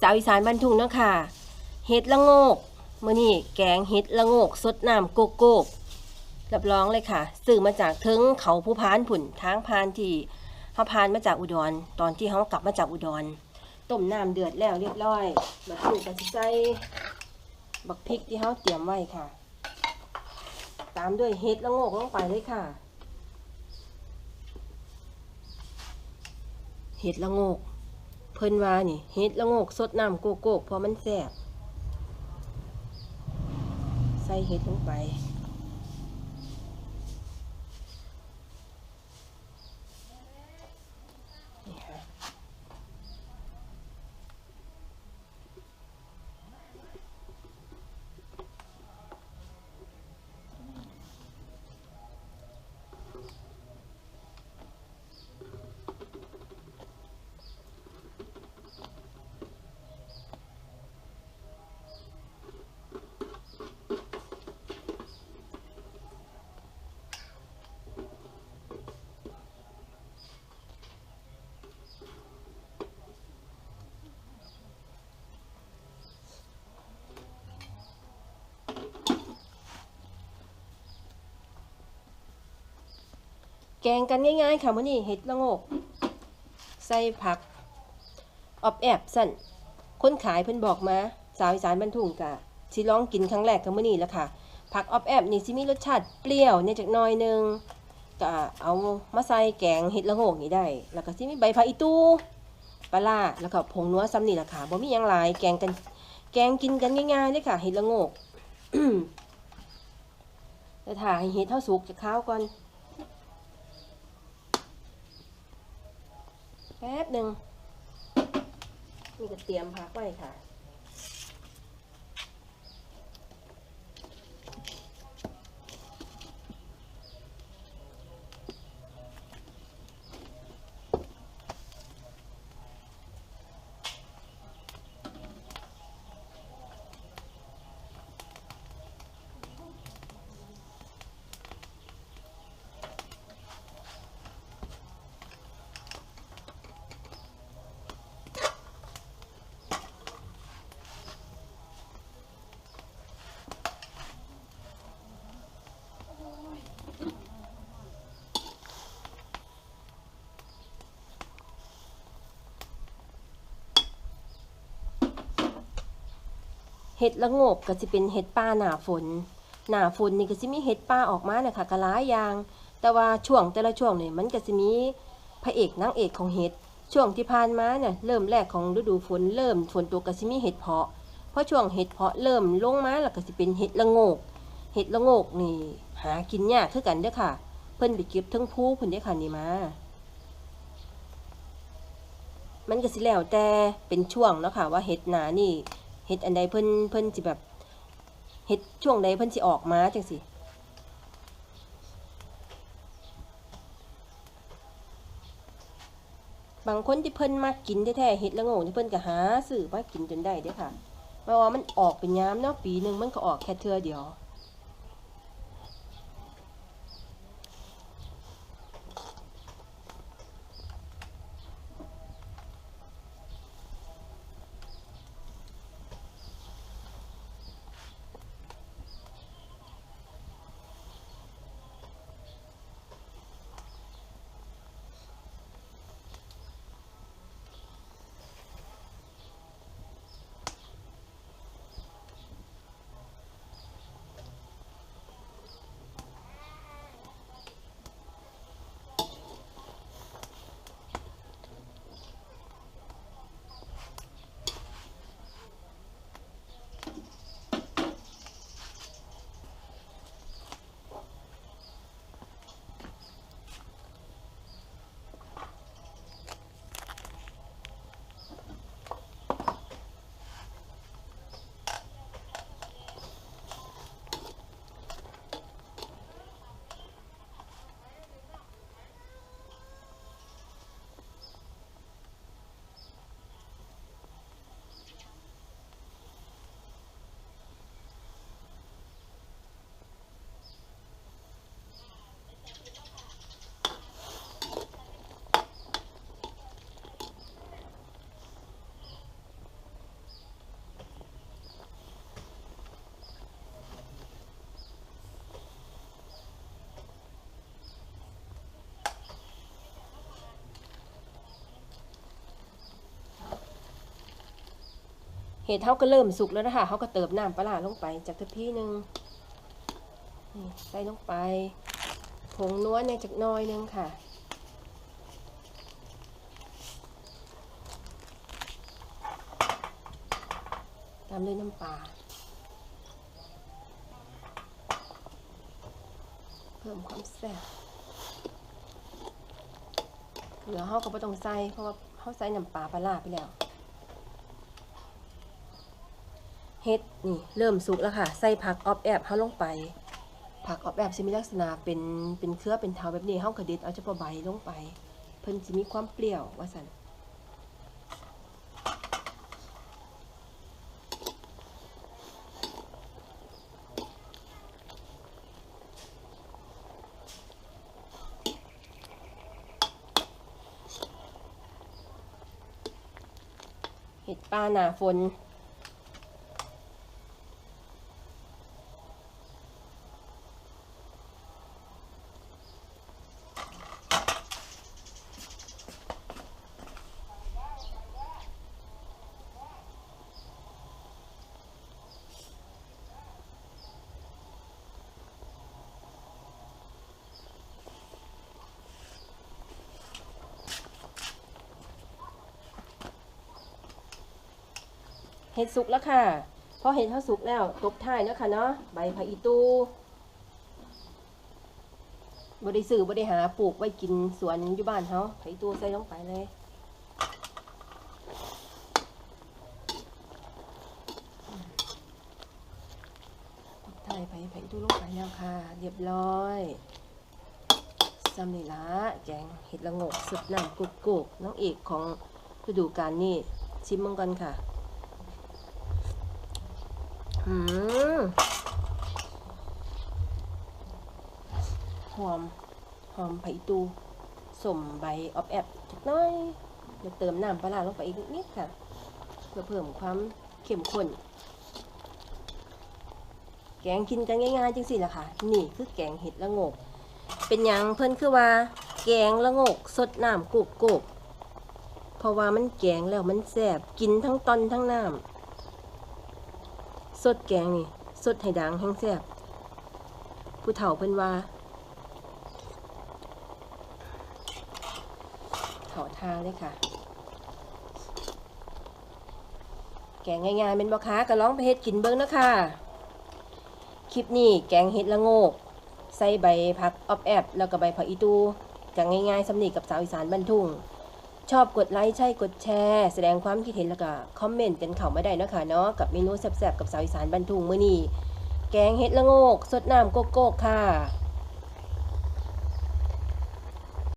สาวอีสานบ้านทุ่งเนาะค่ะเห็ดละโงกมื้อนี้แกงเห็ดละโงกสดน้ำโกโก้รับรองเลยค่ะซื้อมาจากเทิงเขาผู้พานผุ่นทางพานที่เฮาพานมาจากอุดร ตอนที่เฮากลับมาจากอุดรต้มน้ำเดือดแล้วเรียบร้อยมาถูกกับสิใส่บักพริกที่เฮาเตรียมไว้ค่ะ ตามด้วยเห็ดละโงกลงไปเลยค่ะเห็ดละโงก เพิ่นว่านี่เฮ็ดละโงกสดน้ำโกโก้เพราะมันแสบใส่เห็ดลงไป แกงกันง่ายๆค่ะมื้อนี้เห็ดละโงก ใส่ผักออบแอบสั่นคนขายเพิ่นบอกมา สาวอีสานบรรทุงกะสิลองกินครั้งแรกกับมื้อนี้แล้วค่ะ ผักออบแอบนี่สิมีรสชาติเปรี้ยวเนี่ยจักหน่อยหนึงก็เอามาใส่แกงเห็ดละโงกนี่ได้ แล้วก็สิมีใบผักอีตู้ปลาแล้วก็ผงนัวซ้ำนี่แหละค่ะบ่มีหยังหลายแกงกัน แกงกินกันง่ายๆเลยค่ะเห็ดละโงกแต่ถ่าให้เห็ดเท่าสุกจะข้าวก่อน แป๊บหนึ่งนี่ก็เตรียมพักไว้ค่ะ เห็ดละโงกก็จะเป็นเห็ดป่าหนาฝน หนาฝนนี่ก็จะมีเห็ดป่าออกมาเนี่ยค่ะกหลายอย่าง แต่ว่าช่วงแต่ละช่วงเนี่ยมันก็จะมีพระเอกนางเอกของเห็ด ช่วงที่ผ่านมาเนี่ยเริ่มแรกของฤดูฝนเริ่มฝนตกก็จะมีเห็ดเพาะ เพราะช่วงเห็ดเพาะเริ่มลงมาแล้วก็จะเป็นเห็ดละโงก เห็ดละโงกนี่หากินยากคือกันเด้อค่ะ เพิ่นไปเก็บทั้งผู้เพิ่นได้ค่ะนี่มา มันก็สิแล้วแต่เป็นช่วงเนาะค่ะว่าเห็ดหนานี่ เฮ็ดอันใดเพิ่นเพิ่นสิแบบเฮ็ดช่วงใดเพิ่นสิออกมาจังสิบางคนที่เพิ่นมากกินแท้ๆเฮ็ดละโงกนี่เพิ่นก็หาซื้อมากินจนได้เด้ค่ะเพราะว่ามันออกเป็นยามเนาะปีหนึ่งมันก็ออกแค่เทื่อเดียว เห็ดเฮาก็เริ่มสุกแล้วนะคะเฮาก็เติมน้ำปลาลงไปจากทพพีหนึ่งใส่ลงไป ผงนัวเนี่ยจากน้อยนึงค่ะตามด้วยน้ำปลาเพิ่มความแซ่บเหลือเฮาก็บ่ต้องใส่เพราะว่าเฮาใส่น้ำปลาปลาร้าไปแล้ว เฮ็ดนี่เริ่มสุกแล้วค่ะ ใส่ผักออบแอบเฮาลงไป ผักออบแอบสิมีลักษณะเป็นเป็นเครือเป็นเถาแบบนี้เฮากระเด็ดเอาเฉพาะใบลงไป เพิ่นสิมีความเปรี้ยวว่าซั่นเห็ดปลาหนาฝน เห็ดสุกแล้วค่ะพอเห็ดเขาสุกแล้วตบท้ายเนาะค่ะเนาะใบผักอีตูบไดิสื่อบไดิหาปลูกไว้กินสวนอยู่บ้านเขาผักอีตูใส่ลงไปเลยตบท้ายผักผักอีตูลงไปแล้วค่ะ เรียบร้อยซำนี่ละแกงเห็ดละงกสุดน้ำกุกกุกน้องเอกของฤดูกาลนี่ชิมมังกันค่ะ หอม หอมไผ่ตูสมใบออบแอบจักน้อยเดี๋ยวเติมน้ำปลาร้าลงไปอีกนิดค่ะ เพื่อเพิ่มความเข้มข้น แกงกินกันง่ายๆจังสิล่ะค่ะ นี่คือแกงเห็ดละโงก เป็นหยังเพิ่นคือว่า แกงละโงกสดน้ำกุกกุกเพราะว่ามันแกงแล้วมันแซบกินทั้งตอนทั้งน้ำ สดแกงนี่สดให้ดังแห้งแซ่บผู้เฒ่าเพิ่นว่าเถาทาเลยค่ะ แกงง่ายๆเป็นบ่ค้าก็ลองไปเฮ็ดกินเบิ่งนะคะคลิปนี้แกงเห็ดละโงก ใส่ใบผักออบแอบ แล้วก็ใบผักอีตูจะง่ายๆสำนีกับสาวอีสานบ้านทุ่ง ชอบกดไลค์ใช่กดแชร์ แสดงความคิดเห็นแล้วก็คอมเมนต์กันเข้ามาได้นะคะเนาะกับเมนูแซ่บๆกับสาวอีสานบันทุงมื้อนี้แกงเห็ดละโงกสดน้ำโกโก้ค่ะ